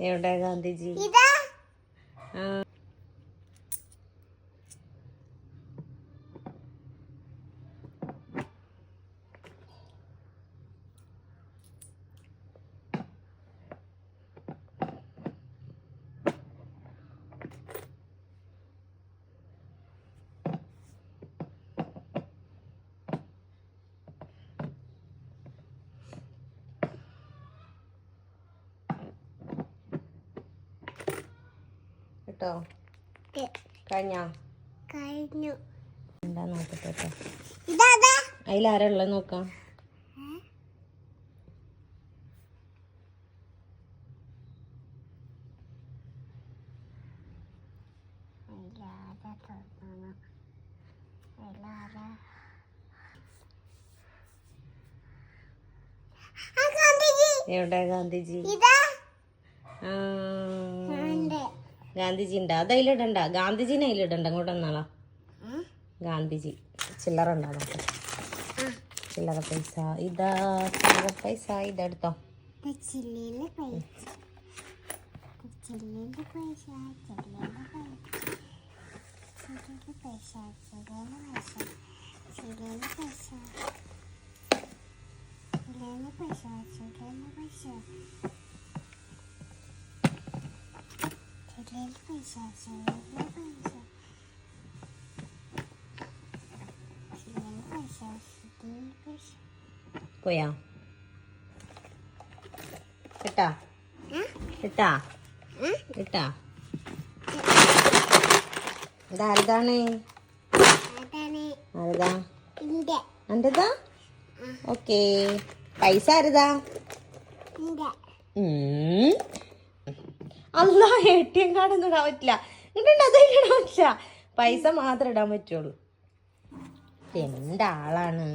എവിടെ ഗാന്ധിജി? കേട്ടോ? കഴിഞ്ഞ? കഴിഞ്ഞു. എന്താ നോക്കട്ടെ കേട്ടോ നോക്കാം. എവിടെ ഗാന്ധിജി? ആ ഗാന്ധിജി ഉണ്ട് അത് അതിലിടണ്ട. ഗാന്ധിജിനെ അതിലിടണ്ട. അങ്ങോട്ട് വന്നാളാ. ഗാന്ധിജി. ചില്ലറ ഉണ്ടോ ചില്ലറ പൈസ. ഇതാ ചില്ലറ പൈസ. ഇതെടുത്തോ പൈസ. പോയാ? കിട്ടാ കിട്ടാ കിട്ടാ ഇതാരതാണ് ആരതാ? എന്റെതാ ഓക്കേ. പൈസ ആരതാ? ഇന്റെ അല്ല എ ടി എം കാർഡ് ഒന്നും ഇടാൻ പറ്റില്ല. എന്നിട്ടുണ്ട് അത് ഇടാൻ പറ്റില്ല. പൈസ മാത്രം ഇടാൻ പറ്റുള്ളൂ. എന്താളാണ്